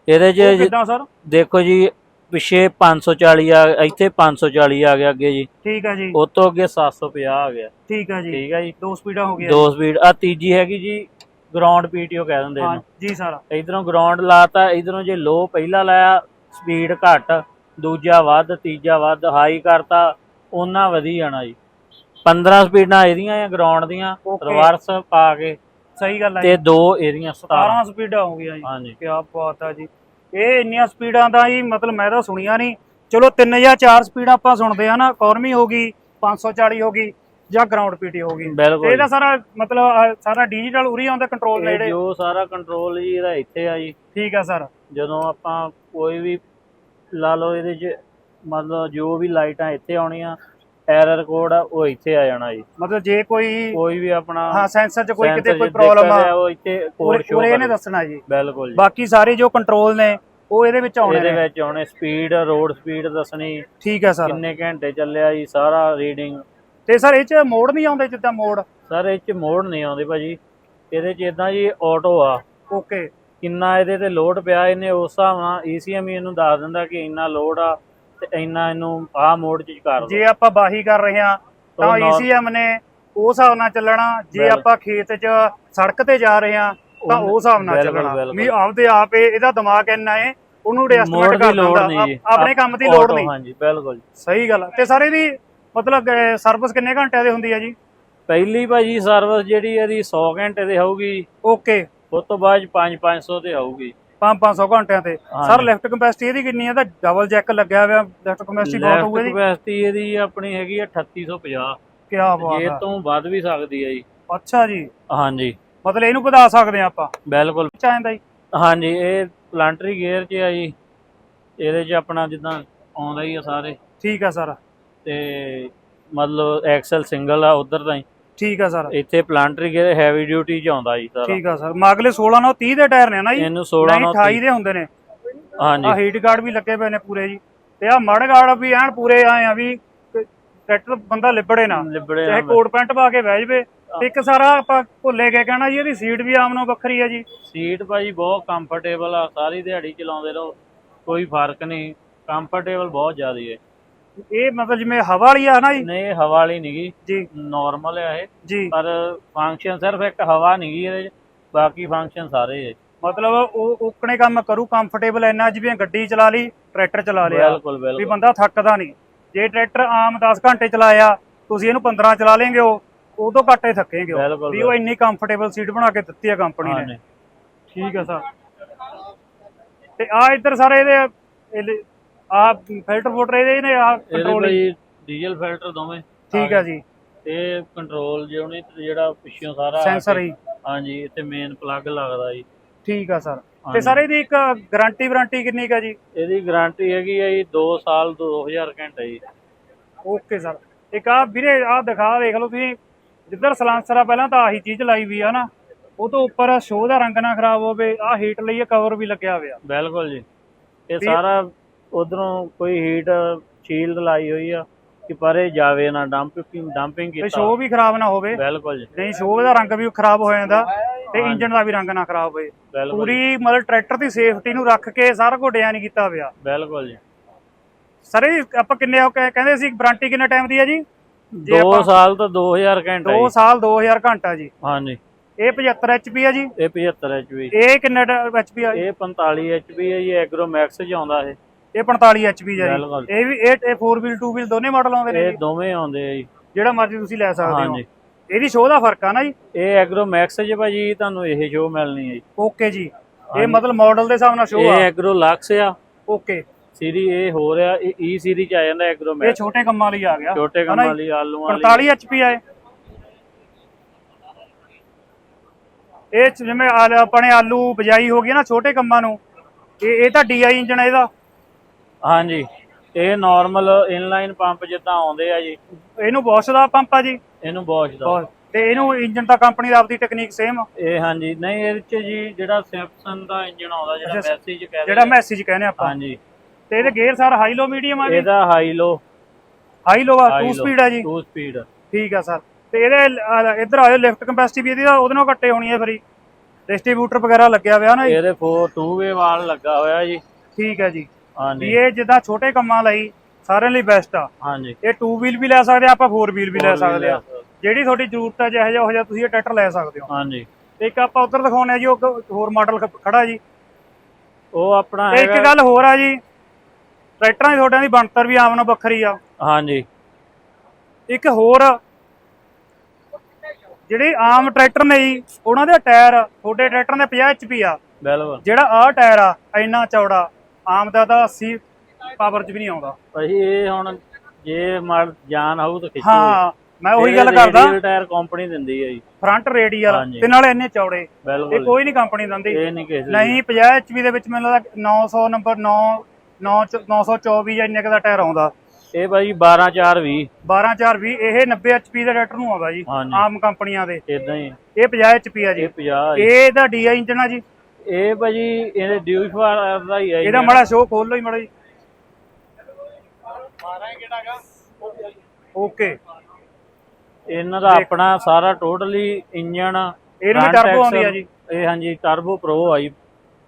ਇਹਦੇ
ਉਹ
'ਚ
ਕਿੱਦਾਂ ਸਰ?
ਦੇਖੋ ਜੀ ਪਿੱਛੇ 540 ਆ ਇੱਥੇ 540 ਆ ਗਿਆ ਅੱਗੇ ਜੀ।
ਠੀਕ ਆ ਜੀ।
ਉਸ ਤੋਂ ਅੱਗੇ 750 ਆ ਗਿਆ।
ਠੀਕ ਆ ਜੀ।
ਠੀਕ ਆ ਜੀ।
ਦੋ ਸਪੀਡਾਂ ਹੋ ਗਈਆਂ
ਦੋ ਸਪੀਡ। ਆ ਤੀਜੀ ਹੈਗੀ ਜੀ ਗਰਾਊਂਡ ਪੀਟੀਓ ਕਹਿ ਦਿੰਦੇ
ਹਾਂ ਜੀ ਸਰ।
ਇਧਰੋਂ ਗਰਾਊਂਡ ਲਾਤਾ ਇਧਰੋਂ ਜੇ ਲੋ ਪਹਿਲਾ ਲਾਇਆ ਸਪੀਡ ਘੱਟ ਦੂਜਾ ਵੱਧ ਤੀਜਾ ਵੱਧ ਹਾਈ ਕਰਤਾ ਉਹਨਾਂ ਵਧੀ ਜਾਣਾ ਜੀ। 15 ਸਪੀਡਾਂ ਇਹਦੀਆਂ ਆ ਗਰਾਊਂਡ ਦੀਆਂ
Okay.
ਰਿਵਰਸ ਪਾ ਕੇ
ਸਹੀ ਗੱਲ ਹੈ
ਤੇ ਦੋ ਇਹਦੀਆਂ 17
17 ਸਪੀਡਾਂ ਹੋ ਗਈਆਂ ਜੀ।
ਹਾਂਜੀ
ਕੀ ਬਾਤ ਆ ਜੀ। ਇਹ ਇੰਨੀਆਂ ਸਪੀਡਾਂ ਦਾ ਹੀ ਮਤਲਬ ਮੈਂ ਤਾਂ ਸੁਣੀਆਂ ਨਹੀਂ। ਚਲੋ ਤਿੰਨ ਜਾਂ ਚਾਰ ਸਪੀਡ ਆਪਾਂ ਸੁਣਦੇ ਆ ਨਾ ਇਕਨੋਮੀ ਹੋ ਗਈ 540 ਹੋ ਗਈ ਜਾਂ ਗਰਾਊਂਡ ਪੀਟੀ ਹੋ ਗਈ।
ਬਿਲਕੁਲ।
ਇਹਦਾ ਸਾਰਾ ਮਤਲਬ ਸਾਰਾ ਡਿਜੀਟਲ ਉਰੀ ਆਉਂਦਾ ਕੰਟਰੋਲ ਨੇੜੇ।
ਜੋ ਸਾਰਾ ਕੰਟਰੋਲ ਜੀ ਇਹਦਾ ਇੱਥੇ ਆ ਜੀ।
ਠੀਕ ਆ ਸਰ।
ਜਦੋਂ ਆਪਾਂ ਕੋਈ ਵੀ ਲਾ ਲਓ ਇਹਦੇ 'ਚ ਮਤਲਬ ਜੋ ਵੀ ਲਾਈਟਾਂ ਇੱਥੇ ਆਉਣੀਆਂ ਐਰਰ ਕੋਡ ਆ ਉਹ ਇੱਥੇ ਆ ਜਾਣਾ ਜੀ।
ਮਤਲਬ ਜੇ ਕੋਈ
ਕੋਈ ਵੀ ਆਪਣਾ
ਹਾਂ ਸੈਂਸਰ 'ਚ ਕੋਈ ਕਿਤੇ ਕੋਈ ਪ੍ਰੋਬਲਮ ਆ
ਉਹ ਇੱਥੇ ਕੋਡ ਸ਼ੋ
ਉਰੇ ਇਹਨੇ ਦੱਸਣਾ ਜੀ।
ਬਿਲਕੁਲ ਜੀ।
ਬਾਕੀ ਸਾਰੇ ਜੋ ਕੰਟਰੋਲ ਨੇ ਉਹ ਇਹਦੇ ਵਿੱਚ ਆਉਣੇ
ਇਹਦੇ ਵਿੱਚ ਆਉਣੇ ਸਪੀਡ ਰੋਡ ਸਪੀਡ ਦੱਸਣੀ।
ਠੀਕ ਆ ਸਰ।
ਕਿੰਨੇ ਘੰਟੇ ਚੱਲਿਆ ਜੀ ਸਾਰਾ ਰੀਡਿੰਗ
ਤੇ ਸਰ ਇਹ 'ਚ ਮੋਡ ਨਹੀਂ ਆਉਂਦੇ ਜਿੱਦਾਂ ਮੋਡ
ਸਰ ਇਹ ਚ ਮੋੜ ਨਹੀਂ ਆਉਂਦੇ ਭਾਜੀ। ਇਹਦੇ ਚ ਇਦਾਂ ਜੀ ਆਟੋ ਆ।
ਓਕੇ
ਕਿੰਨਾ ਇਹਦੇ ਤੇ ਲੋਡ ਪਿਆ ਇਹਨੇ ਉਸ ਹਿਸਾਬ ਨਾਲ ਹੀ ਇਹਨੂੰ ਦੱਸ ਦਿੰਦਾ ਕਿ ਇੰਨਾ ਲੋਡ ਆ। ਤੇ ਇੰਨਾ ਇਹਨੂੰ ਆਹ ਮੋਡ ਚ ਕਰ ਦੋ
ਜੇ ਆਪਾਂ ਬਾਹੀ ਕਰ ਰਹੇ ਹਾਂ ਤਾਂ
ਨਾਲ-
ਈਸੀਐਮ ਨੇ ਉਸ ਹਿਸਾਬ ਨਾਲ ਚੱਲਣਾ। ਜੇ ਆਪਾਂ ਖੇਤ 'ਚ ਸੜਕ ਤੇ ਜਾ ਰਹੇ ਹਾਂ ਤਾਂ
ਉਹ-
ਉਸ ਹਿਸਾਬ ਨਾਲ
ਬਿਲਕੁਲ,
ਚੱਲਣਾ।
ਬਿਲਕੁਲ।
ਵੀ ਆਪਦੇ ਆਪ ਇਹ- ਇਹਦਾ ਦਿਮਾਗ ਇੰਨਾ ਏ ਉਹਨੂੰ
ਮੋੜ
ਐਸਟੀਮੇਟ
ਦੀ
ਕਰ
ਲੋੜ
ਦਿੰਦਾ
ਨਹੀਂ ਜੀ।
ਆਪ- ਆਪਣੇ ਕੰਮ ਦੀ ਲੋੜ
Auto,
ਨਹੀਂ।
ਹਾਂਜੀ ਬਿਲਕੁਲ।
ਸਹੀ ਗੱਲ ਆ। ਤੇ ਸਾਰੇ ਦੀ ਮਤਲਬ ਸਰਵਿਸ ਕਿੰਨੇ ਘੰਟਿਆਂ ਦੀ ਹੁੰਦੀ ਹੈ ਜੀ?
ਪਹਿਲੀ ਭਾਜੀ ਸਰਵਿਸ ਜਿਹੜੀ ਇਹਦੀ 100 ਘੰਟੇ ਦੀ ਹੋਊਗੀ।
ਓਕੇ।
ਉਸ ਤੋਂ ਬਾਅਦ 5 500 ਤੇ ਆਊਗੀ
5-500 ਘੰਟਿਆਂ ਤੇ। ਸਰ ਲਿਫਟ ਕਪੈਸਿਟੀ ਇਹਦੀ ਕਿੰਨੀ ਹੈ? ਤਾਂ ਡਬਲ ਜੈਕ ਲੱਗਿਆ ਹੋਇਆ ਲਿਫਟ ਕਪੈਸਿਟੀ ਬਹੁਤ ਹੋਊਗੀ
ਲੈਫਟ
ਜੀ
ਕਪੈਸਿਟੀ ਇਹਦੀ ਆਪਣੀ ਹੈਗੀ ਆ 3850
ਕੀ ਬਾਤ
ਜੇ
ਹੈ
ਤੋਂ ਵੱਧ ਵੀ ਸਕਦੀ ਹੈ ਜੀ।
ਅੱਛਾ ਜੀ।
ਹਾਂਜੀ।
ਮਤਲਬ ਇਹਨੂੰ ਵਧਾ ਸਕਦੇ ਆ ਆਪਾਂ।
ਬਿਲਕੁਲ।
ਚਾਹੀਦਾ ਜੀ।
ਹਾਂਜੀ ਇਹ ਪਲਾਂਟਰੀ ਗੇਅਰ 'ਚ ਆ ਜੀ। ਇਹਦੇ 'ਚ ਆਪਣਾ ਜਿੱਦਾਂ ਆਉਂਦਾ ਹੀ ਆ ਸਾਰੇ।
ਠੀਕ ਆ ਸਰ
ਤੇ ਮਤਲਬ ਐਕਸਲ ਸਿੰਗਲ ਆ ਉਧਰ ਤਾਂ ਹੀ
ਠੀਕ ਆ ਸਰ।
ਇੱਥੇ ਪਲਾਂਟਰੀ ਗੇਅਰ ਹੈਵੀ ਡਿਊਟੀ 'ਚ ਆਉਂਦਾ ਜੀ ਸਾਰਾ।
ਠੀਕ ਆ ਸਰ। ਮਗਲੇ 16 ਨਾਲ 30 ਦੇ ਟਾਇਰ ਨੇ ਨਾ ਜੀ।
ਇਹਨੂੰ 16
ਨਹੀਂ
ਨਾਲ
28 ਦੇ ਹੁੰਦੇ ਨੇ।
ਹਾਂਜੀ।
ਆ ਹੀਟ ਗਾਰਡ ਵੀ ਲੱਗੇ ਪਏ ਨੇ ਪੂਰੇ ਜੀ। ਤੇ ਆ ਮੜ ਗਾਰਡ ਵੀ ਐਨ ਪੂਰੇ ਆਏ ਆ ਵੀ ਟਰੈਕਟਰ ਬੰਦਾ ਲਿਬੜੇ ਨਾ।
ਲਿਬੜੇ
ਚਾਹੇ ਕੋਟ ਪੈਂਟ ਪਾ ਕੇ ਬਹਿ ਜਵੇ। ਇੱਕ ਸਾਰਾ ਆਪਾਂ ਭੁੱਲੇ ਗਏ ਕਹਿਣਾ ਜੀ ਇਹਦੀ ਸੀਟ ਵੀ ਆਮ ਨਾਲੋਂ ਵੱਖਰੀ ਆ ਜੀ।
ਸੀਟ ਭਾਜੀ ਬਹੁਤ ਕੰਫਰਟੇਬਲ ਆ। ਸਾਰੀ ਦਿਹਾੜੀ ਚਲਾਉਂਦੇ ਰਹੋ। ਕੋਈ ਫ਼ਰਕ ਨਹੀਂ। ਕੰਫਰਟੇਬਲ ਬਹੁਤ ਜ਼ਿਆਦਾ ਹੈ
ਇਹ ਮਤਲਬ ਜਿਵੇਂ ਹਵਾ ਵਾਲੀ ਆ ਨਾ ਜੀ?
ਨਹੀਂ ਹਵਾ ਵਾਲੀ ਨਹੀਂਗੀ
ਜੀ।
ਨਾਰਮਲ ਆ ਇਹ।
ਜੀ।
ਪਰ ਫੰਕਸ਼ਨ ਸਿਰਫ ਇੱਕ ਹਵਾ ਨਹੀਂਗੀ ਇਹਦੇ 'ਚ ਬਾਕੀ ਫੰਕਸ਼ਨ ਸਾਰੇ ਹੈ
ਮਤਲਬ ਉਹ ਓਕਣੇ ਕੰਮ ਕਰੂ ਕੰਫਰਟੇਬਲ ਇੰਨਾ ਜਿਵੇਂ ਗੱਡੀ ਚਲਾ ਲਈ ਟਰੈਕਟਰ ਚਲਾ ਲਿਆ।
ਬਿਲਕੁਲ
ਵੀ
ਬਿਲਕੁਲ
ਬੰਦਾ ਥੱਕਦਾ ਨਹੀਂ ਜੇ ਟਰੈਕਟਰ ਆਮ 10 ਘੰਟੇ ਚਲਾਇਆ ਤੁਸੀਂ ਇਹਨੂੰ 15 ਚਲਾ ਲੇਗੇ ਉਹ ਤੋਂ ਘੱਟ ਹੀ ਥੱਕੇਗੇ ਵੀ ਉਹ ਇੰਨੀ ਕੰਫਰਟੇਬਲ ਸੀਟ ਬਣਾ ਕੇ ਦਿੱਤੀ ਆ ਕੰਪਨੀ ਨੇ। ਠੀਕ ਆ ਸਰ। ਤੇ ਆ ਇੱਧਰ ਸਾਰੇ ਇਹਦੇ ਆ ਫਿਲਟਰ ਫੋਟਰ ਇਹਦੇ ਨੇ ਆ
ਇਹਦੇ
ਕੰਟਰੋਲ
ਭਾਈ ਡੀਜ਼ਲ ਫਿਲਟਰ ਦੋਵੇਂ
ਠੀਕ ਆ ਜੀ।
ਤੇ ਕੰਟਰੋਲ ਜਿਉਣੀ ਜਿਹੜਾ ਪਿੱਛੋਂ ਸਾਰਾ ਆ
ਸੈਂਸਰ
ਕੇ-
ਹੀ।
ਹਾਂਜੀ ਇੱਥੇ ਮੇਨ ਪਲੱਗ ਲੱਗਦਾ ਜੀ।
ਠੀਕ ਆ ਸਰ। ਤੇ
ਹਾਂਜੀ।
ਸਰ ਇਹਦੀ ਇੱਕ ਗਾਰੰਟੀ ਵਾਰੰਟੀ ਕਿੰਨੀ ਕਾ ਜੀ?
ਇਹਦੀ ਗਾਰੰਟੀ ਹੈਗੀ ਹੈ ਜੀ 2 ਸਾਲ 2000 ਘੰਟੇ ਜੀ।
Okay sir. ਇੱਕ ਆ ਵੀਰੇ ਆ ਦਿਖਾ ਦੇਖ ਲਓ ਤੁਸੀਂ। ਜਿੱਧਰ ਸਲਾਂਸਰ ਆ ਪਹਿਲਾਂ ਤਾਂ ਆਹੀ ਚੀਜ਼ ਲਾਈ ਵੀ ਆ ਨਾ। ਉਹ ਤੋਂ ਉੱਪਰ ਸ਼ੋਅ ਦਾ ਰੰਗ ਨਾ ਖਰਾਬ ਹੋਵੇ ਆ ਹੀਟ ਲਈ ਕਵਰ ਵੀ ਲੱਗਿਆ ਹੋਇਆ।
ਬਿਲਕੁਲ ਜੀ। ਇਹ
ਤੇ-
ਸਾਰਾ ਉਧਰੋਂ ਕੋਈ ਹੀਟ ਸ਼ੀਲਡ ਲਾਈ ਹੋਈ ਆ ਕਿ ਪਰੇ ਜਾਵੇ ਨਾ ਡੰਪਿੰਗ ਡੰਪਿੰਗ
ਤੇ
ਕੀਤਾ।
ਸ਼ੋਅ ਵੀ ਖਰਾਬ ਨਾ ਹੋਵੇ।
ਬਿਲਕੁਲ ਜੀ।
ਨਹੀਂ ਸ਼ੋਅ ਦਾ ਰੰਗ ਵੀ ਖਰਾਬ ਹੋ ਜਾਂਦਾ ਤੇ ਇੰਜਨ ਦਾ ਵੀ ਰੰਗ ਨਾ ਖਰਾਬ
ਬਿਲਕੁਲ
ਪੂਰੀ ਮਤਲਬ ਟਰੈਕਟਰ ਦੀ ਸੇਫਟੀ ਨੂੰ ਰੱਖ ਕੇ ਸਾਰਾ ਕੁਝ ਡਿਜ਼ਾਈਨ ਕੀਤਾ ਹੋਇਆ
ਬਿਲਕੁਲ ਜੀ।
ਸਰ ਇਹ ਆਪਾਂ ਕਿੰਨੇ ਉਹ ਕਹਿ- ਕਹਿੰਦੇ ਸੀ ਵਾਰੰਟੀ ਕਿੰਨੇ ਟਾਈਮ ਦੀ ਹੈ ਜੀ? ਜੇ
2
ਆਪਾਂ
ਸਾਲ ਤੋਂ 2000 ਘੰਟਾ
2
ਜੀ।
ਸਾਲ 2000 ਘੰਟਾ ਜੀ।
ਹਾਂਜੀ।
ਇਹ 75 ਐਚਪੀ ਹੈ ਜੀ।
ਇਹ 75 ਐਚਪੀ
ਇਹ ਕਿੰਨੇ ਐਚਪੀ ਆ
ਇਹ 45 ਐਚਪੀ ਹੈ ਜੀ ਐਗਰੋ ਮੈਕਸ ਚ ਆਉਂਦਾ ਇਹ।
ਇਹ 45 ਐਚਪੀ ਹੈ
ਬਿਲਕੁਲ।
ਜੀ ਇਹ ਵੀ ਇਹ 4 ਵੀਲ 2 ਵੀਲ ਦੋਨੇ ਮਾਡਲ ਆਉਂਦੇ ਨੇ
ਇਹ
ਜੀ।
ਦੋਵੇਂ ਆਉਂਦੇ ਆ ਜੀ।
ਜਿਹੜਾ ਮਰਜ਼ੀ ਤੁਸੀਂ ਲੈ ਸਕਦੇ ਹੋ।
ਹਾਂਜੀ।
ਇਹਦੀ ਸ਼ੋਅ ਦਾ ਫ਼ਰਕ ਆ ਨਾ ਜੀ।
ਇਹ ਐਗਰੋ ਮੈਕਸ ਚ ਭਾਜੀ ਤੁਹਾਨੂੰ ਇਹ ਸ਼ੋ ਮਿਲਣੀ ਹੈ ਜੀ।
ਓਕੇ ਜੀ। ਇਹ
ਹਾਂਜੀ।
ਮਤਲਬ ਮਾਡਲ ਦੇ ਹਿਸਾਬ ਨਾਲ ਸ਼ੋਅ
ਇਹ
ਆ
ਐਗਰੋ ਲਕਸ ਆ।
ਓਕੇ
ਸੀਰੀ ਇਹ ਹੋ ਰਿਹਾ ਇਹ ਈ ਸੀਰੀ ਚ ਆ ਜਾਂਦਾ ਐਗਰੋ
ਇਹ
ਮੈਕਸ
ਛੋਟੇ ਕੰਮਾਂ ਲਈ ਆ ਗਿਆ।
ਛੋਟੇ
ਹਨਾ
ਕੰਮਾਂ
ਜੀ?
ਲਈ ਆਲੂਆਂ ਲਈ।
45 ਐਚਪੀ ਆ ਇਹ। 'ਚ ਜਿਵੇਂ ਆਲ- ਆਪਣੇ ਆਲੂ ਬਜਾਈ ਹੋ ਗਈ ਨਾ ਛੋਟੇ ਕੰਮਾਂ ਨੂੰ। ਇਹ ਇਹ ਤਾਂ ਡੀਆਈ ਇੰਜਨ ਹੈ ਇਹਦਾ।
ਹਾਂਜੀ। ਇਹ ਨਾਰਮਲ ਇਨਲਾਈਨ ਪੰਪ ਜਿੱਦਾਂ ਆਉਂਦੇ ਆ ਜੀ।
ਇਹਨੂੰ ਬੋਸ਼ ਦਾ ਪੰਪ ਆ ਜੀ।
ਇਹਨੂੰ ਬੋਸ਼ ਦਾ।
ਤੇ ਇਹਨੂੰ ਇੰਜਨ ਤਾਂ ਕੰਪਨੀ ਦਾ ਆਪਦੀ ਟੈਕਨੀਕ ਸੇਮ
ਇਹ ਹਾਂਜੀ। ਨਹੀਂ ਇਹਦੇ ਚ ਜੀ ਜਿਹੜਾ ਸੈਮਸੰਗ ਦਾ ਇੰਜਨ ਆਉਂਦਾ ਜਿਹੜਾ ਮੈਸੇਜ ਕਹਿੰਦੇ
ਜਿਹੜਾ ਮੈਸੇਜ ਕਹਿੰਦੇ ਆਪਾਂ।
ਹਾਂਜੀ।
ਤੇ ਇਹਦੇ gear sir high low medium ਆ ਜੀ?
ਇਹਦਾ ਹਾਈ ਲੋ
ਹਾਈ ਲੋ ਆ 2 ਸਪੀਡ ਆ ਜੀ?
2 ਸਪੀਡ
ਠੀਕ ਆ ਸਰ ਤੇ ਇਹਦੇ ਇੱਧਰ ਆਇਓ ਲਿਫਟ ਕੈਪੈਸਿਟੀ ਵੀ ਇਹਦੀ ਉਹਦੇ ਨਾਲ ਘੱਟੇ ਹੋਣੀ ਹੈ ਫਰੀ ਡਿਸਟ੍ਰੀਬਿਊਟਰ ਵਗੈਰਾ ਲੱਗਿਆ ਹੋਇਆ ਨਾ ਜੀ?
ਇਹਦੇ 4 2 ਵੇ ਵਾਲ ਲੱਗਾ ਹੋਇਆ ਜੀ।
ਠੀਕ ਹੈ ਜੀ। ਵੀ ਇਹ ਜਿੱਦਾਂ ਛੋਟੇ ਕੰਮਾਂ ਲਈ ਸਾਰਿਆਂ ਲਈ ਬੈਸਟ ਆ।
ਹਾਂਜੀ।
ਇਹ 2 ਵੀਲ ਵੀ ਲੈ ਸਕਦੇ ਆ ਆਪਾਂ 4 ਵੀਲ ਵੀ ਲੈ ਸਕਦੇ ਆ। ਜਿਹੜੀ ਤੁਹਾਡੀ ਜ਼ਰੂਰਤ ਹੈ ਜਿਹੋ ਜਿਹਾ ਤੁਸੀਂ ਇਹ ਟਰੈਕਟਰ ਲੈ ਸਕਦੇ ਹੋ।
ਹਾਂਜੀ।
ਤੇ ਇੱਕ ਆਪਾਂ ਉੱਧਰ ਦਿਖਾਉਂਦੇ ਆ ਜੀ ਉਹ ਹੋਰ ਮਾਡਲ ਖੜਾ ਜੀ।
ਉਹ ਆਪਣਾ
ਇੱਕ ਗੱਲ ਹੋਰ ਆ ਜੀ ਟਰੈਕਟਰਾਂ ਦੀ ਤੁਹਾਡਿਆਂ ਦੀ ਬਣਤਰ ਵੀ ਆਮ ਨਾਲੋਂ ਵੱਖਰੀ ਆ।
ਹਾਂਜੀ।
ਇੱਕ ਹੋਰ ਜਿਹੜੇ ਆਮ ਟਰੈਕਟਰ ਨੇ ਜੀ ਉਹਨਾਂ ਦੇ ਟਾਇਰ ਤੁਹਾਡੇ ਟਰੈਕਟਰਾਂ ਦੇ 50 HP ਆ।
ਬਿਲਕੁਲ।
ਜਿਹੜਾ ਆਹ ਟਾਇਰ ਆ ਇੰਨਾ ਚੌੜਾ। ਆਮ ਦਾ ਤਾਂ 80 ਪਾਵਰ ਚ ਵੀ ਨਹੀਂ ਆਉਂਦਾ।
ਭਾਈ ਇਹ ਹੁਣ ਜੇ ਮੜ ਜਾਨ ਆਊ ਤਾਂ ਖਿੱਚੂ
ਹਾਂ ਮੈਂ ਉਹੀ ਗੱਲ ਕਰਦਾ।
ਟਾਇਰ ਕੰਪਨੀ ਦਿੰਦੀ ਹੈ ਜੀ।
Front radial. ਤੇ ਨਾਲੇ ਇੰਨੇ ਚੌੜੇ। ਇਹ ਕੋਈ ਨਹੀਂ ਕੰਪਨੀ ਦਿੰਦੀ।
ਨਹੀਂ ਕਿਸੇ ਦੀ।
ਨਹੀਂ 50 HP ਦੇ ਵਿੱਚ ਮੈਨੂੰ ਲੱਗਦਾ 900 ਨੰਬਰ 9 924 ਜਾਂ ਇੰਨੇ ਦਾ ਟਾਇਰ ਆਉਂਦਾ।
ਇਹ ਭਾਈ 12 4 20
12420 ਇਹ 90 HP ਦੇ ਟਰੈਕਟਰ ਨੂੰ ਆਉਂਦਾ ਜੀ। ਆਮ ਕੰਪਨੀਆਂ ਦੇ।
ਇਦਾਂ ਹੀ।
ਇਹ 50 HP ਆ ਜੀ।
ਇਹ 50
ਇਹ ਇਹਦਾ DI ਇੰਜਨ ਆ ਜੀ।
ਇਹ ਭਾਜੀ ਇਹਦੇ ਡਿਊ ਫਾਰ ਦਾ ਹੀ ਹੈ
ਇਹਦਾ ਮਾੜਾ ਸ਼ੋਅ ਖੋਲ ਲਓ ਜੀ ਮਾੜਾ ਜੀ। ਓਕੇ।
ਇਹਨਾਂ ਦਾ ਆਪਣਾ ਸਾਰਾ ਟੋਟਲੀ ਇੰਜਨ
ਇਹਨੂੰ ਟਰਬੋ ਆਉਂਦੀ ਆ ਜੀ।
ਇਹ ਹਾਂਜੀ ਟਰਬੋ ਪ੍ਰੋ ਆ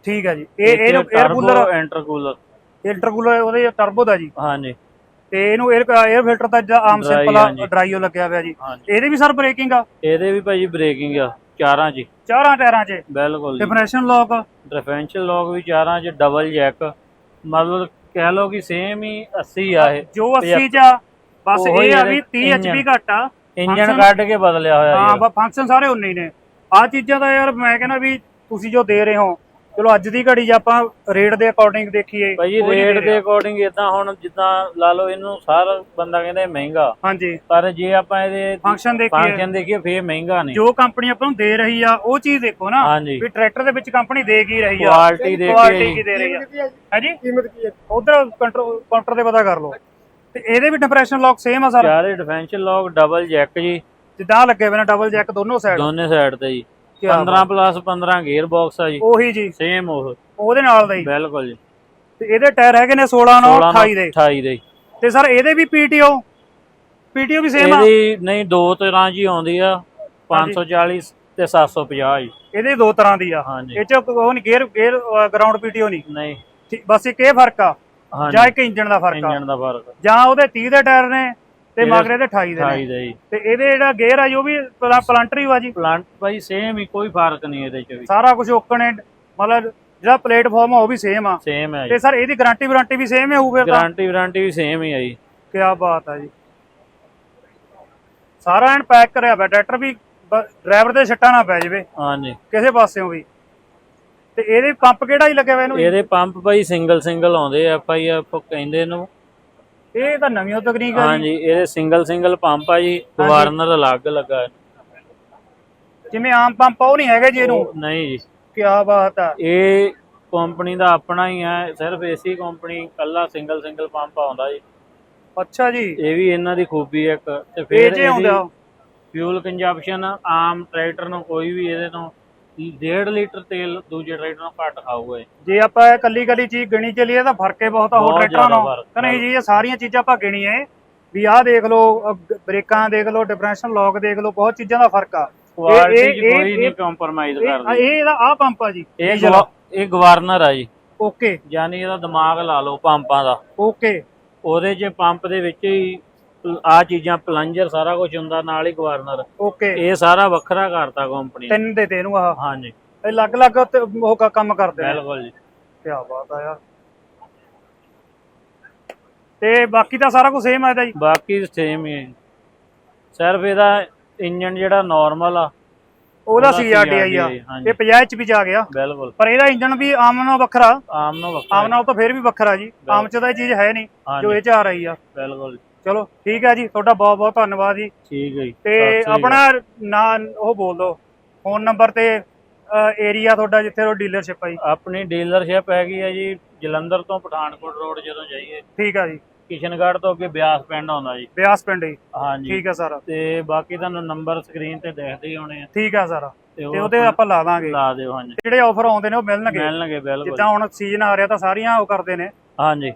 ਠੀਕ ਆ ਜੀ। ਇਹ ਇਹਨੂੰ 에ਅਰ ਕੂਲਰ
ਇੰਟਰਕੂਲਰ
ਇੰਟਰਕੂਲਰ ਉਹਦੇ ਟਰਬੋ ਦਾ ਜੀ।
ਹਾਂਜੀ।
ਤੇ ਇਹਨੂੰ 에ਅਰ 에ਅਰ ਫਿਲਟਰ ਤਾਂ ਆਮ ਸਿੰਪਲ ਡਰਾਈਓ ਲੱਗਿਆ ਹੋਇਆ ਜੀ। ਇਹਦੇ ਵੀ ਸਰ ਬ੍ਰੇਕਿੰਗ ਆ?
ਇਹਦੇ ਵੀ ਭਾਜੀ ਬ੍ਰੇਕਿੰਗ ਆ। ਚਾਰਾਂ 'ਚ ਹੀ।
ਚਾਰਾਂ ਟਾਇਰਾਂ 'ਚ।
ਬਿਲਕੁਲ ਜੀ।
ਡਿਫਰੈਂਸ਼ੀਅਲ ਲੋਕ
ਡਿਫਰੈਂਸ਼ੀਅਲ ਲੌਕ ਵੀ ਚਾਰਾਂ 'ਚ ਡਬਲ ਜੈਕ ਮਤਲਬ ਕਹਿ ਲਓ ਕਿ ਸੇਮ ਹੀ 80 ਆ ਇਹ।
ਜੋ 80 ਚ ਆ ਬਸ
ਉਹੀ
ਇਹ ਆ ਵੀ 30
ਇੰਜਣ।
ਐਚਪੀ ਘੱਟ ਆ।
ਇੰਜਨ
function-
ਕੱਢ ਕੇ ਬਦਲਿਆ ਹੋਇਆ
ਹਾਂ
ਜੀ
ਬਸ ਫੰਕਸ਼ਨ ਸਾਰੇ ਉਨੇ ਹੀ ਨੇ। ਆ ਚੀਜ਼ਾਂ ਦਾ ਯਾਰ ਮੈਂ ਕਹਿੰਦਾ ਵੀ ਤੁਸੀਂ ਜੋ ਦੇ ਰਹੇ ਹੋ ਚਲੋ ਅੱਜ ਦੀ ਘੜੀ 'ਚ ਆਪਾਂ ਰੇਟ ਦੇ ਅਕੋਰਡਿੰਗ ਦੇਖੀਏ।
ਭਾਈ
ਕੋਈ ਨਹੀਂ
ਰੇਟ
ਦੇ
ਦੇ
ਰਿਹਾ।
ਅਕੋਰਡਿੰਗ ਇਦਾਂ ਹੁਣ ਜਿੱਦਾਂ ਲਾ ਲਓ ਇਹਨੂੰ ਸਾਰਾ ਬੰਦਾ ਕਹਿੰਦਾ ਇਹ ਮਹਿੰਗਾ।
ਹਾਂਜੀ।
ਪਰ ਜੇ ਆਪਾਂ ਇਹਦੇ
ਫੰਕਸ਼ਨ ਦੇਖੀਏ।
ਫੰਕਸ਼ਨ ਦੇਖੀਏ ਫੇਰ ਮਹਿੰਗਾ ਨਹੀਂ।
ਜੋ ਕੰਪਨੀ ਆਪਾਂ ਨੂੰ ਦੇ ਰਹੀ ਆ ਉਹ ਚੀਜ਼ ਦੇਖੋ ਨਾ
ਹਾਂਜੀ।
ਵੀ ਟਰੈਕਟਰ ਦੇ ਵਿੱਚ ਕੰਪਨੀ ਦੇ ਕੀ ਰਹੀ ਆ।
ਕੁਆਲਿਟੀ ਦੇ
ਕੁਆਲਿਟੀ
ਕੇ
ਕੀ ਦੇ ਰਹੀ ਆ। ਹੈ ਜੀ?
ਕੀਮਤ ਕੀ ਹੈ
ਉਧਰ ਕੰਟਰੋਲ ਕਾਊਂਟਰ ਤੇ ਪਤਾ ਕਰ ਲਓ। ਤੇ ਇਹਦੇ ਵੀ ਡਿਪਰੈਸ਼ਨ ਲੌਕ ਸੇਮ ਆ ਸਰ।
ਚਾਰੇ ਡਿਫੈਂਸ਼ਨ ਲੌਕ ਡਬਲ ਜੈਕ ਜੀ।
ਜਿੱਦਾਂ ਆਹ ਲੱਗੇ ਹੋਏ ਨੇ ਡਬਲ ਜੈਕ ਦੋਨੋਂ ਸਾਈਡ
ਦੋਨੇ ਸਾਈਡ ਤੇ ਜੀ। 15 ਪਲੱਸ 15 ਗੇਅਰ ਬਾਕਸ ਆ ਜੀ।
ਉਹੀ ਜੀ।
ਸੇਮ ਉਹ।
ਉਹਦੇ ਨਾਲ ਦਾ ਹੀ
ਬਿਲਕੁਲ ਜੀ।
ਤੇ ਇਹਦੇ ਟਾਇਰ ਹੈਗੇ ਨੇ 16 9
16
28 ਦੇ।
28 ਦੇ।
ਤੇ ਸਰ ਇਹਦੇ ਵੀ ਪੀਟੀਓ ਪੀਟੀਓ ਵੀ ਸੇਮ ਆ?
ਇਹਦੀ ਨਹੀਂ ਦੋ ਤਰ੍ਹਾਂ ਜੀ ਆਉਂਦੀ ਆ। 540 ਤੇ 750 ਜੀ।
ਇਹਦੇ ਦੋ ਤਰ੍ਹਾਂ ਦੀ ਆ। ਇਹ ਚ ਉਹ ਨਹੀਂ ਗੇਅਰ ਗੇਅਰ ਗਰਾਊਂਡ ਪੀਟੀਓ ਨਹੀਂ।
ਨਹੀਂ।
ਬਸ ਇੱਕ ਇਹ ਫ਼ਰਕ ਆ। ਜਾਂ ਇੱਕ ਇੰਜਨ ਦਾ ਫ਼ਰਕ ਆ।
ਇੰਜਨ ਦਾ ਫ਼ਰਕ
ਜਾਂ ਉਹਦੇ 30 ਦੇ ਟਾਇਰ ਨੇ ਤੇ ਮਗਰੇ ਦੇ 28 ਦੇ
28
ਨੇ
ਦੇ ਜੀ।
ਤੇ ਇਹਦੇ ਜਿਹੜਾ ਗੇਅਰ ਆ ਜੀ ਉਹ ਵੀ ਪਲਾ- ਪਲਾਂਟਰੀ ਵਾ ਜੀ?
ਪਲਾਂਟ ਭਾਈ ਸੇਮ ਹੀ ਕੋਈ ਫ਼ਰਕ ਨਹੀਂ ਇਹਦੇ ਚ ਵੀ।
ਸਾਰਾ ਕੁਝ ਓਕਣ ਹੈ ਮਤਲਬ ਜਿਹੜਾ ਪਲੇਟਫਾਰਮ ਆ ਉਹ ਵੀ ਸੇਮ ਆ।
ਸੇਮ ਹੈ
ਤੇ ਸਰ ਇਹਦੀ ਗਾਰੰਟੀ ਵਾਰੰਟੀ ਵੀ ਸੇਮ ਹੈ ਹੋਊ ਫਿਰ ਤਾਂ?
ਗਾਰੰਟੀ ਵਾਰੰਟੀ ਵੀ ਸੇਮ ਹੀ ਆ ਜੀ।
ਕੀ ਬਾਤ ਆ ਜੀ। ਸਾਰਾ ਐਨ ਪੈਕ ਕਰਿਆ ਪਿਆ ਟਰੈਕਟਰ ਵੀ ਡਰਾਈਵਰ ਦੇ ਛੱਟਾ ਨਾ ਪੈ ਜਾਵੇ।
ਹਾਂਜੀ।
ਕਿਸੇ ਪਾਸਿਓਂ ਵੀ। ਤੇ ਇਹਦੇ ਪੰਪ ਕਿਹੜਾ ਹੀ ਲੱਗਿਆ ਹੋਇਆ ਇਹਨੂੰ
ਇਹਦੇ ਪੰਪ ਭਾਈ ਸਿੰਗਲ ਸਿੰਗਲ ਆਉਂਦੇ ਐਫ ਆਈ ਐਫ ਕਹਿੰਦੇ ਇਹਨੂੰ
ਇਹ ਤਾਂ ਨਵੀਂ ਤਕਨੀਕ ਜੀ।
ਹਾਂਜੀ ਇਹਦੇ ਸਿੰਗਲ ਸਿੰਗਲ ਪੰਪ ਆ ਜੀ ਗਵਰਨਰ ਅਲੱਗ ਲੱਗਾ। ਹੈ।
ਜਿਵੇਂ ਆਮ ਪੰਪ ਉਹ ਨਹੀਂ ਹੈਗੇ ਜੀ ਇਹਨੂੰ?
ਨਹੀਂ ਜੀ।
ਕੀ ਬਾਤ ਆ।
ਇਹ ਕੰਪਨੀ ਦਾ ਆਪਣਾ ਹੀ ਹੈ ਸਿਰਫ ਏਸੀ ਕੰਪਨੀ ਕੱਲਾ ਸਿੰਗਲ ਸਿੰਗਲ ਪੰਪ ਆਉਂਦਾ ਜੀ।
ਅੱਛਾ ਜੀ।
ਇਹ ਵੀ ਇਹਨਾਂ ਦੀ ਖੂਬੀ ਹੈ ਇੱਕ। ਤੇ
ਇਹ
ਫਿਰ
ਜੇ ਆਉਂਦਾ।
ਫਿਊਲ ਕੰਜੰਪਸ਼ਨ ਆਮ ਟਰੈਕਟਰ ਨੂੰ ਕੋਈ ਵੀ ਇਹਦੇ ਤੋਂ 1.5 ਲੀਟਰ ਤੇਲ ਦੂਜੇ ਟਰੈਕਟਰ ਨੂੰ ਘੱਟ ਖਾਊਗਾ।
ਜੇ ਆਪਾਂ ਕੱਲੀ ਕੱਲੀ ਚੀਜ਼ ਗਿਣੀ ਚੱਲੀਏ ਤਾਂ ਫ਼ਰਕ ਹੀ ਬਹੁਤ ਆ ਹੋਰ
ਬਹੁਤ
ਟਰੈਕਟਰਾਂ
ਜ਼ਿਆਦਾ
ਨਾਲੋਂ।
ਫ਼ਰਕ।
ਤਾਂ ਨਹੀਂ ਜੀ ਇਹ ਸਾਰੀਆਂ ਚੀਜ਼ਾਂ ਆਪਾਂ ਗਿਣੀਏ ਵੀ ਆਹ ਦੇਖ ਲਓ ਅਹ ਬ੍ਰੇਕਾਂ ਦੇਖ ਲਓ ਡਿਫਰੈਂਸ਼ੀਅਲ ਲੌਕ ਦੇਖ ਲਓ ਬਹੁਤ ਚੀਜ਼ਾਂ ਦਾ ਫ਼ਰਕ ਆ।
ਕੁਆਲਿਟੀ
ਇਹ-
'ਚ
ਇਹ-
ਕੋਈ ਨਹੀਂ
ਇਹ-
ਕੰਪਰਮਾਈਜ਼
ਇਹ
ਕਰਦੀ।
ਇਹ ਇਹਦਾ ਆਹ ਪੰਪ ਆ ਜੀ
ਇਹ। ਗਵਾ- ਇਹ ਗਵਰਨਰ ਆ ਜੀ।
ਓਕੇ।
ਯਾਨੀ ਇਹਦਾ ਦਿਮਾਗ ਲਾ ਲਓ ਪੰਪਾਂ ਦਾ।
ਓਕੇ।
ਉਹਦੇ 'ਚ ਪੰਪ ਦੇ ਵਿੱਚ ਹੀ ਆ ਚੀਜ਼ਾਂ ਪਲੰਜਰ ਸਾਰਾ ਕੁਝ ਹੁੰਦਾ ਨਾਲ ਹੀ ਗਵਰਨਰ।
ਓਕੇ
ਇਹ ਸਾਰਾ ਵੱਖਰਾ ਕਰਤਾ ਕੰਪਨੀ ਨੇ।
ਤਿੰਨ ਦੇ ਤੇ ਇਹਨੂੰ ਆਹ।
ਹਾਂਜੀ।
ਇਹ ਅਲੱਗ-ਅਲੱਗ ਤੇ ਉਹ ਕ- ਕੰਮ ਕਰਦੇ ਨੇ।
ਬਿਲਕੁਲ ਜੀ।
ਕੀ ਬਾਤ ਆ ਯਾਰ। ਤੇ ਬਾਕੀ ਤਾਂ ਸਾਰਾ ਕੁਝ ਸੇਮ ਆ ਇਹਦਾ ਜੀ?
ਬਾਕੀ ਸੇਮ ਹੀ ਹੈ ਜੀ। ਸਿਰਫ ਇਹਦਾ ਇੰਜਨ ਜਿਹੜਾ ਨਾਰਮਲ ਆ
ਉਹਦਾ
ਉਹਦਾ
ਸੀਆਰਡੀਆਈ ਆ
CRDI, ਹਾਂਜੀ।
ਇਹ 50 ਐਚਪੀ ਚ ਆ ਗਿਆ।
ਬਿਲਕੁਲ।
ਪਰ ਇਹਦਾ ਇੰਜਨ ਵੀ ਆਮ ਨਾਲੋਂ ਵੱਖਰਾ।
ਆਮ ਨੂੰ ਵੱਖਰਾ
ਆਮ ਨਾਲੋਂ ਤਾਂ ਫੇਰ ਵੀ ਵੱਖਰਾ ਜੀ। ਆਮ ਚ ਤਾਂ ਇਹ ਚੀਜ਼ ਹੈ ਨਹੀਂ ਜੋ ਇਹ ਚ ਆ ਰਹੀ ਆ।
ਬਿਲਕੁਲ
ਚਲੋ ਠੀਕ ਹੈ ਜੀ ਤੁਹਾਡਾ ਬਹੁਤ ਬਹੁਤ ਧੰਨਵਾਦ ਜੀ।
ਠੀਕ ਹੈ ਜੀ
ਤੇ ਆਪਣਾ ਨਾਂ ਉਹ ਬੋਲ ਦਿਓ ਫੋਨ ਨੰਬਰ ਤੇ ਏਰੀਆ ਤੁਹਾਡਾ ਜਿੱਥੇ ਉਹ ਡੀਲਰਸ਼ਿਪ ਆ ਜੀ।
ਆਪਣੀ ਡੀਲਰਸ਼ਿਪ ਹੈਗੀ ਹੈ ਜੀ ਜਲੰਧਰ ਤੋਂ ਪਠਾਨਕੋਟ ਰੋਡ ਜਦੋਂ ਜਾਈਏ।
ਠੀਕ ਆ ਜੀ।
ਕਿਸ਼ਨਗੜ੍ਹ ਤੋਂ ਅੱਗੇ ਬਿਆਸ ਪਿੰਡ ਆਉਂਦਾ ਜੀ।
ਬਿਆਸ ਪਿੰਡ ਜੀ।
ਹਾਂਜੀ।
ਠੀਕ ਆ ਸਰ।
ਤੇ ਬਾਕੀ ਤੁਹਾਨੂੰ ਨੰਬਰ ਸਕਰੀਨ ਤੇ ਦਿਖਦੇ ਹੀ ਹੋਣੇ ਆ।
ਠੀਕ ਆ ਸਰ।
ਤੇ
ਤੇ ਉਹਦੇ ਆਪਾਂ ਲਾ ਦਾਂਗੇ।
ਲਾ ਦਿਓ ਹਾਂਜੀ।
ਜਿਹੜੇ ਆਫਰ ਆਉਂਦੇ ਨੇ ਉਹ ਮਿਲਣਗੇ।
ਮਿਲਣਗੇ ਬਿਲਕੁਲ।
ਜਿੱਦਾਂ ਹੁਣ ਸੀਜ਼ਨ ਆ ਰਿਹਾ ਤਾਂ ਸਾਰੀਆਂ ਉਹ ਕਰਦੇ ਨੇ।
ਹਾਂਜੀ।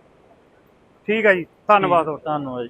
ਠੀਕ ਹੈ ਜੀ ਧੰਨਵਾਦ
ਧੰਨਵਾਦ ਜੀ।